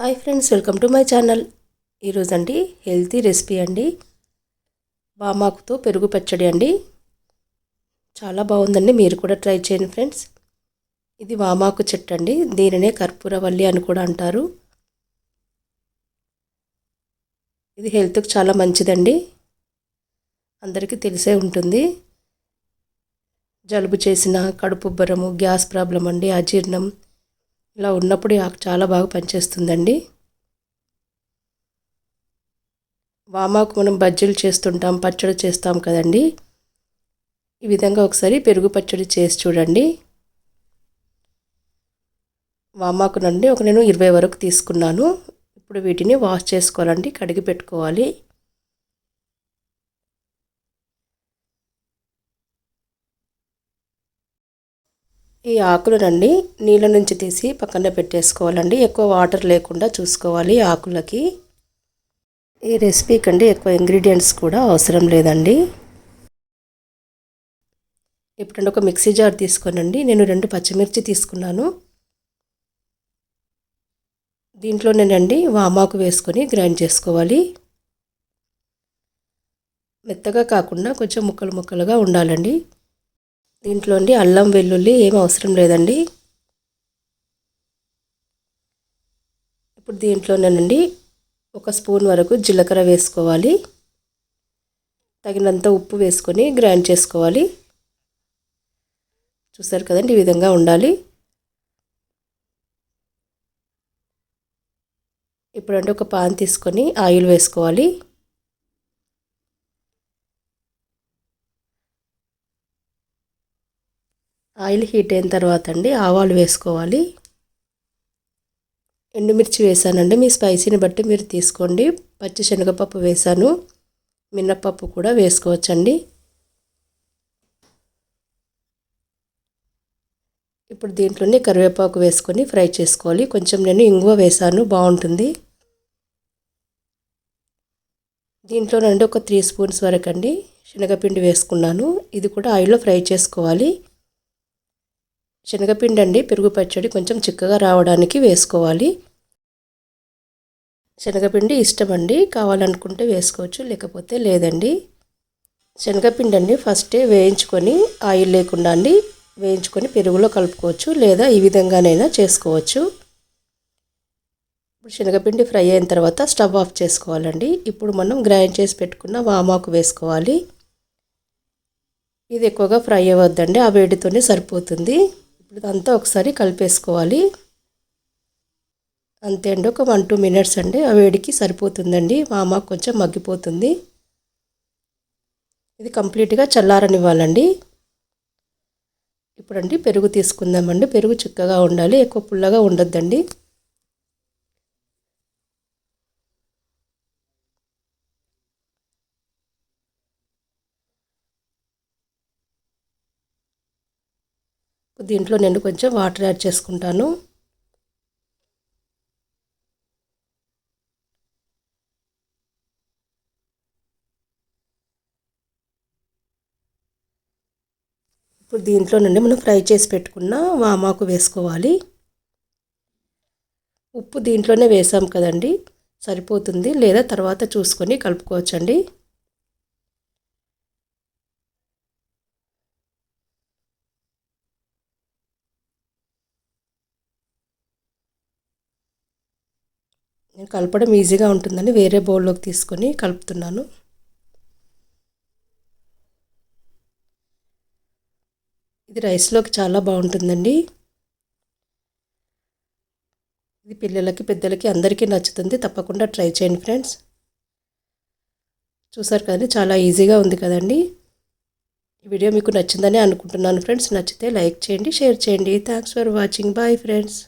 Hi friends welcome to my channel. ఈరోజు అండి healthy recipe అండి. బామాకుతో పెరుగు పచ్చడి అండి. చాలా బాగుందండి మీరు కూడా ట్రై చేయండి ఫ్రెండ్స్. ఇది వామాకు చెట్టు అండి దీనినే కర్పూరవల్లి అని కూడా అంటారు. ఇది హెల్త్కి చాలా మంచిదండి. అందరికీ తెలిసే ఉంటుంది. జలుబు చేసిన కడుపుబ్బరము గ్యాస్ ప్రాబ్లం అండి అజీర్ణం ఇలా ఉన్నప్పుడు ఆకు చాలా బాగా పనిచేస్తుందండి. వామాకు మనం బజ్జీలు చేస్తుంటాం పచ్చడి చేస్తాం కదండి. ఈ విధంగా ఒకసారి పెరుగు పచ్చడి చేసి చూడండి. వామాకు నుండి ఒక నేను ఇరవై వరకు తీసుకున్నాను. ఇప్పుడు వీటిని వాష్ చేసుకోవాలండి కడిగి పెట్టుకోవాలి. ఈ ఆకులనండి నీళ్ళ నుంచి తీసి పక్కన పెట్టేసుకోవాలండి. ఎక్కువ వాటర్ లేకుండా చూసుకోవాలి ఆకులకి. ఈ రెసిపీకి అండి ఎక్కువ ఇంగ్రీడియంట్స్ కూడా అవసరం లేదండి. ఇప్పుడు ఒక మిక్సీ జార్ తీసుకోనండి. నేను రెండు పచ్చిమిర్చి తీసుకున్నాను. దీంట్లోనేనండి వామాకు వేసుకొని గ్రైండ్ చేసుకోవాలి. మెత్తగా కాకుండా కొంచెం ముక్కలు ముక్కలుగా ఉండాలండి. దీంట్లో అండి అల్లం వెల్లుల్లి ఏం అవసరం లేదండి. ఇప్పుడు దీంట్లోనేనండి ఒక స్పూన్ వరకు జీలకర్ర వేసుకోవాలి. తగినంత ఉప్పు వేసుకొని గ్రైండ్ చేసుకోవాలి. చూసారు కదండి ఈ విధంగా ఉండాలి. ఇప్పుడంటే ఒక పాన్ తీసుకొని ఆయిల్ వేసుకోవాలి. ఆయిల్ హీట్ అయిన తర్వాత అండి ఆవాలు వేసుకోవాలి. ఎండుమిర్చి వేసానండి. మీ స్పైసీని బట్టి మీరు తీసుకోండి. పచ్చి శనగపప్పు వేసాను. మినప్పప్పు కూడా వేసుకోవచ్చండి. ఇప్పుడు దీంట్లోనే కరివేపాకు వేసుకొని ఫ్రై చేసుకోవాలి. కొంచెం నేను ఇంగువ వేసాను. బాగుంటుంది. దీంట్లో నుండి ఒక త్రీ స్పూన్స్ వరకు అండి శనగపిండి వేసుకున్నాను. ఇది కూడా ఆయిల్లో ఫ్రై చేసుకోవాలి. శనగపిండి అండి పెరుగు పచ్చడి కొంచెం చిక్కగా రావడానికి వేసుకోవాలి. శనగపిండి ఇష్టం అండి కావాలనుకుంటే వేసుకోవచ్చు లేకపోతే లేదండి. శనగపిండి అండి ఫస్టే వేయించుకొని ఆయిల్ లేకుండా అండి వేయించుకొని పెరుగులో కలుపుకోవచ్చు లేదా ఈ విధంగానైనా చేసుకోవచ్చు. ఇప్పుడు శనగపిండి ఫ్రై అయిన తర్వాత స్టవ్ ఆఫ్ చేసుకోవాలండి. ఇప్పుడు మనం గ్రైండ్ చేసి పెట్టుకున్న వామాకు వేసుకోవాలి. ఇది ఎక్కువగా ఫ్రై అవ్వద్దండి ఆ వేడితోనే సరిపోతుంది. ఇప్పుడు ఇదంతా ఒకసారి కలిపేసుకోవాలి. అంతే అండి ఒక వన్ టూ మినిట్స్ అండి. ఆ వేడికి సరిపోతుందండి. మామ కొంచెం మగ్గిపోతుంది. ఇది కంప్లీట్గా చల్లారనివ్వాలండి. ఇప్పుడండి పెరుగు తీసుకుందామండి. పెరుగు చిక్కగా ఉండాలి ఎక్కువ పుల్లగా ఉండొద్దండి. దీంట్లో నేను కొంచెం వాటర్ యాడ్ చేసుకుంటాను. ఇప్పుడు దీంట్లో నుండి మనం ఫ్రై చేసి పెట్టుకున్న వామాకు వేసుకోవాలి. ఉప్పు దీంట్లోనే వేసాం కదండి సరిపోతుంది. లేదా తర్వాత చూసుకొని కలుపుకోవచ్చండి. నేను కలపడం ఈజీగా ఉంటుందని వేరే బౌల్లోకి తీసుకొని కలుపుతున్నాను. ఇది రైస్లోకి చాలా బాగుంటుందండి. ఇది పిల్లలకి పెద్దలకి అందరికీ నచ్చుతుంది. తప్పకుండా ట్రై చేయండి ఫ్రెండ్స్. చూసారు కదండి చాలా ఈజీగా ఉంది కదండి. ఈ వీడియో మీకు నచ్చిందని అనుకుంటున్నాను ఫ్రెండ్స్. నచ్చితే లైక్ చేయండి షేర్ చేయండి. Thanks for watching bye friends